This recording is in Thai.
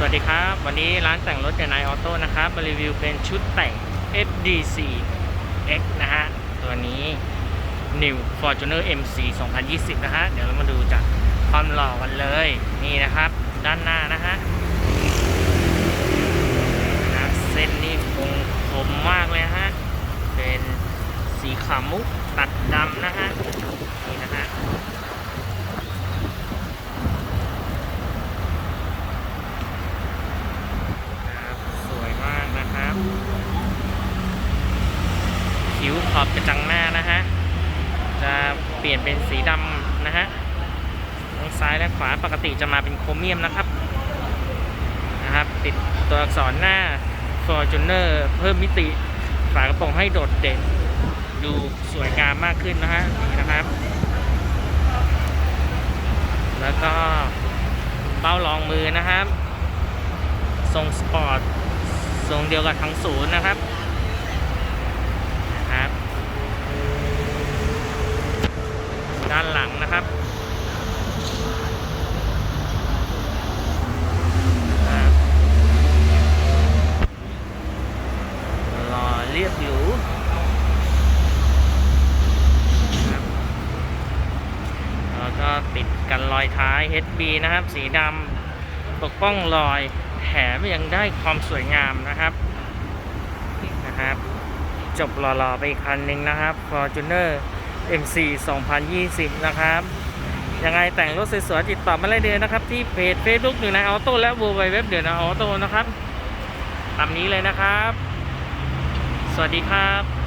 สวัสดีครับ วันนี้ร้านแต่งรถเดนายออโต้นะครับมารีวิวเป็นชุดแต่ง FDC X นะฮะ ตัวนี้ New Fortuner MC 2020 นะฮะ เดี๋ยวเรามาดูจากความหล่อกันเลย นี่นะครับ ด้านหน้านะฮะนะเส้นนี่คงคมมากเลยฮะ เป็นสีขาวมุกตัดดำนะฮะ นี่นะฮะ ครับสวยมากนะครับ คิ้วข อบกระจังหน้านะฮะ จะเปลี่ยนเป็นสีดำนะฮะทั้งซ้ายและขวาปกติจะมาเป็นโครเมียมนะครับนะครับ ติดตัวอักษรหน้า Fortuner เพิ่มมิติฝากระโปรงให้โดดเด่น ดูสวยงามมากขึ้นนะฮะนี่นะครับ แล้วก็เป้ารองมือนะครับ ทรงสปอร์ต ทรงเดียวกับทั้งศูนย์นะครับนะครับ ด้านหลั งนะครับครับรอเรียบอยู่ครับแล้วก็ติดกันรอยท้าย HB นะครับ สีดำปกป้องรอยแถมยังได้ความสวยงามนะครับนะครับ จบหล่อๆไปอีกคันหนึ่งนะครับ Fortuner MC 2020 นะครับ ยังไงแต่งรถสวยๆติดต่อมาได้เลยนะครับ ที่เพจ Facebook หนึ่งในออโต้และ w w w เว็บเดือนออโต้นะครับตามนี้เลยนะครับ สวัสดีครับ